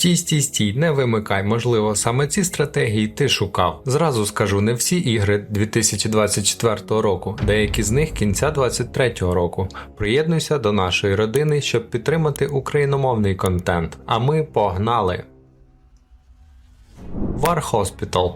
Стій, стій, стій, не вимикай. Можливо, саме ці стратегії ти шукав. Зразу скажу, не всі ігри 2024 року, деякі з них кінця 2023 року. Приєднуйся до нашої родини, щоб підтримати україномовний контент. А ми погнали! War Hospital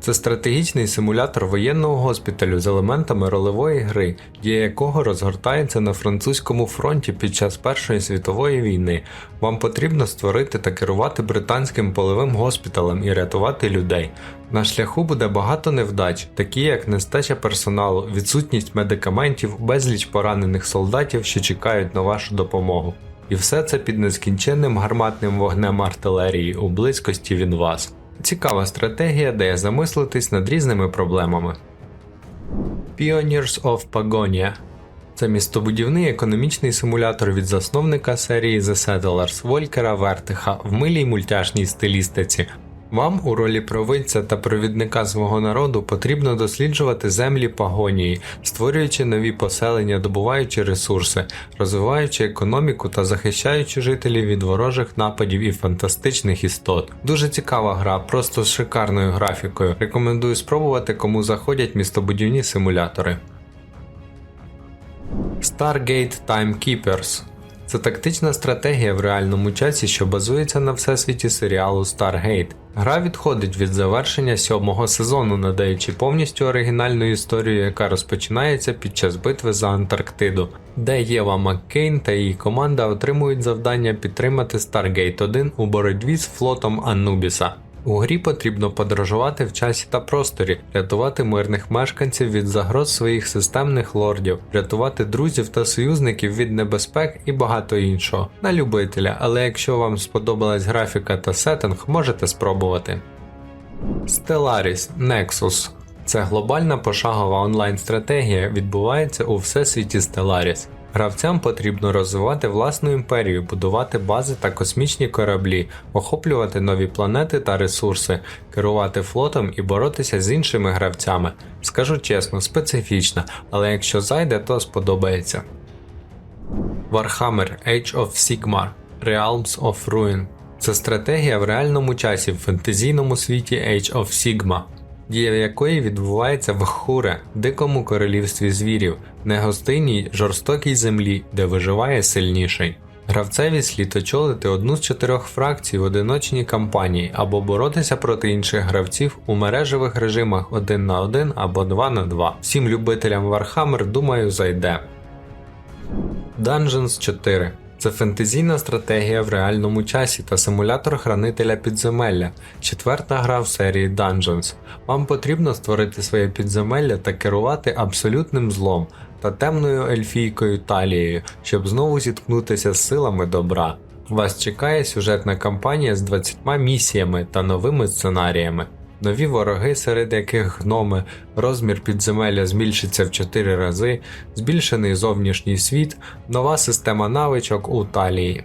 це стратегічний симулятор воєнного госпіталю з елементами ролевої гри, дія якого розгортається на французькому фронті під час Першої світової війни. Вам потрібно створити та керувати британським полевим госпіталем і рятувати людей. На шляху буде багато невдач, такі як нестача персоналу, відсутність медикаментів, безліч поранених солдатів, що чекають на вашу допомогу. І все це під нескінченним гарматним вогнем артилерії у близькості від вас. Цікава стратегія дає замислитись над різними проблемами. Pioneers of Pagonia це містобудівний економічний симулятор від засновника серії The Settlers Волькера Вертиха в милій мультяшній стилістиці. Вам у ролі провидця та провідника свого народу потрібно досліджувати землі пагонії, створюючи нові поселення, добуваючи ресурси, розвиваючи економіку та захищаючи жителів від ворожих нападів і фантастичних істот. Дуже цікава гра, просто з шикарною графікою. Рекомендую спробувати, кому заходять містобудівні симулятори. Stargate Timekeepers це тактична стратегія в реальному часі, що базується на всесвіті серіалу Stargate. Гра відходить від завершення сьомого сезону, надаючи повністю оригінальну історію, яка розпочинається під час битви за Антарктиду, де Єва Маккейн та її команда отримують завдання підтримати Stargate 1 у боротьбі з флотом Анубіса. У грі потрібно подорожувати в часі та просторі, рятувати мирних мешканців від загроз своїх системних лордів, рятувати друзів та союзників від небезпек і багато іншого. На любителя, але якщо вам сподобалась графіка та сеттинг, можете спробувати. Stellaris Nexus це глобальна пошагова онлайн-стратегія відбувається у всесвіті Stellaris. Гравцям потрібно розвивати власну імперію, будувати бази та космічні кораблі, охоплювати нові планети та ресурси, керувати флотом і боротися з іншими гравцями. Скажу чесно, специфічно, але якщо зайде, то сподобається. Warhammer Age of Sigmar Realms of Ruin це стратегія в реальному часі в фентезійному світі Age of Sigma дія якої відбувається в Хуре, дикому королівстві звірів, негостинній жорстокій землі, де виживає сильніший. Гравцеві слід очолити одну з чотирьох фракцій в одиночній кампанії або боротися проти інших гравців у мережевих режимах 1 на 1 або 2 на 2. Всім любителям Warhammer, думаю, зайде. Dungeons 4 це фентезійна стратегія в реальному часі та симулятор хранителя підземелля, четверта гра в серії Dungeons. Вам потрібно створити своє підземелля та керувати абсолютним злом та темною ельфійкою талією, щоб знову зіткнутися з силами добра. Вас чекає сюжетна кампанія з 20 місіями та новими сценаріями нові вороги, серед яких гноми, розмір підземелля збільшиться в 4 рази, збільшений зовнішній світ, нова система навичок у талії.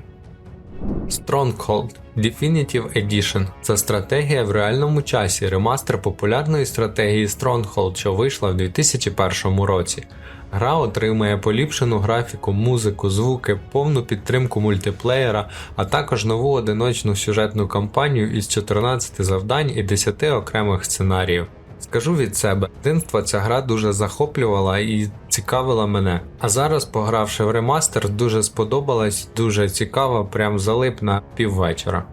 Stronghold Definitive Edition це стратегія в реальному часі, ремастер популярної стратегії Stronghold, що вийшла в 2001 році. Гра отримує поліпшену графіку, музику, звуки, повну підтримку мультиплеєра, а також нову одиночну сюжетну кампанію із 14 завдань і 10 окремих сценаріїв. Скажу від себе, дитинства ця гра дуже захоплювала і цікавила мене. А зараз, погравши в ремастер, дуже сподобалась, дуже цікаво, прям залип на піввечора.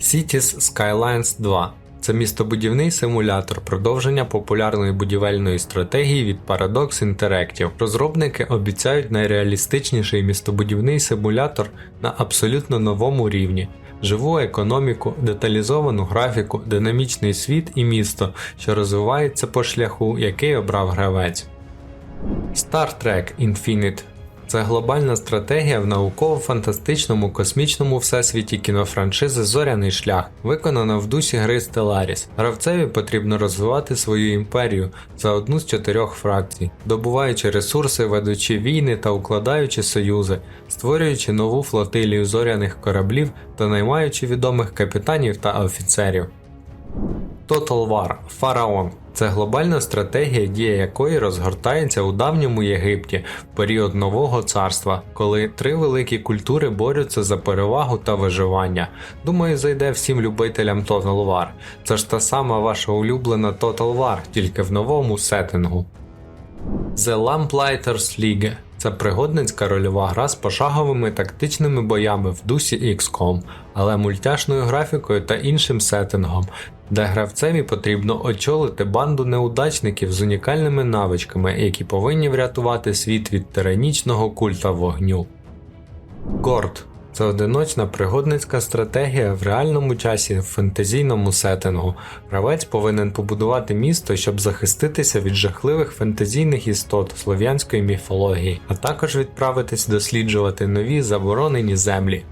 Cities Skylines 2 це містобудівний симулятор, продовження популярної будівельної стратегії від Paradox Interactive. Розробники обіцяють найреалістичніший містобудівний симулятор на абсолютно новому рівні. Живу економіку, деталізовану графіку, динамічний світ і місто, що розвивається по шляху, який обрав гравець. Star Trek Infinite це глобальна стратегія в науково-фантастичному космічному всесвіті кінофраншизи Зоряний шлях, виконана в дусі гри Stellaris. Гравцеві потрібно розвивати свою імперію за одну з чотирьох фракцій, добуваючи ресурси, ведучи війни та укладаючи союзи, створюючи нову флотилію зоряних кораблів та наймаючи відомих капітанів та офіцерів. Total War Фараон це глобальна стратегія, дія якої розгортається у давньому Єгипті в період нового царства, коли три великі культури борються за перевагу та виживання. Думаю, зайде всім любителям Total War. Це ж та сама ваша улюблена Total War, тільки в новому сеттингу. The Lamplighters League це пригодницька рольова гра з пошаговими тактичними боями в дусі XCOM, але мультяшною графікою та іншим сеттингом, де гравцеві потрібно очолити банду неудачників з унікальними навичками, які повинні врятувати світ від тиранічного культа вогню. Горд це одиночна пригодницька стратегія в реальному часі в фентезійному сеттингу. Гравець повинен побудувати місто, щоб захиститися від жахливих фентезійних істот слов'янської міфології, а також відправитись досліджувати нові заборонені землі.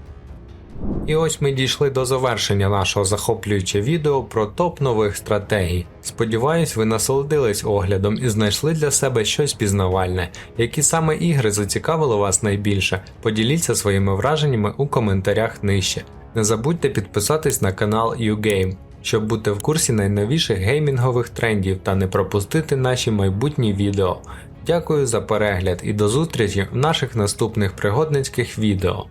І ось ми дійшли до завершення нашого захоплюючого відео про топ нових стратегій. Сподіваюсь, ви насолодились оглядом і знайшли для себе щось пізнавальне. Які саме ігри зацікавили вас найбільше? Поділіться своїми враженнями у коментарях нижче. Не забудьте підписатись на канал YouGame, щоб бути в курсі найновіших геймінгових трендів та не пропустити наші майбутні відео. Дякую за перегляд і до зустрічі в наших наступних пригодницьких відео.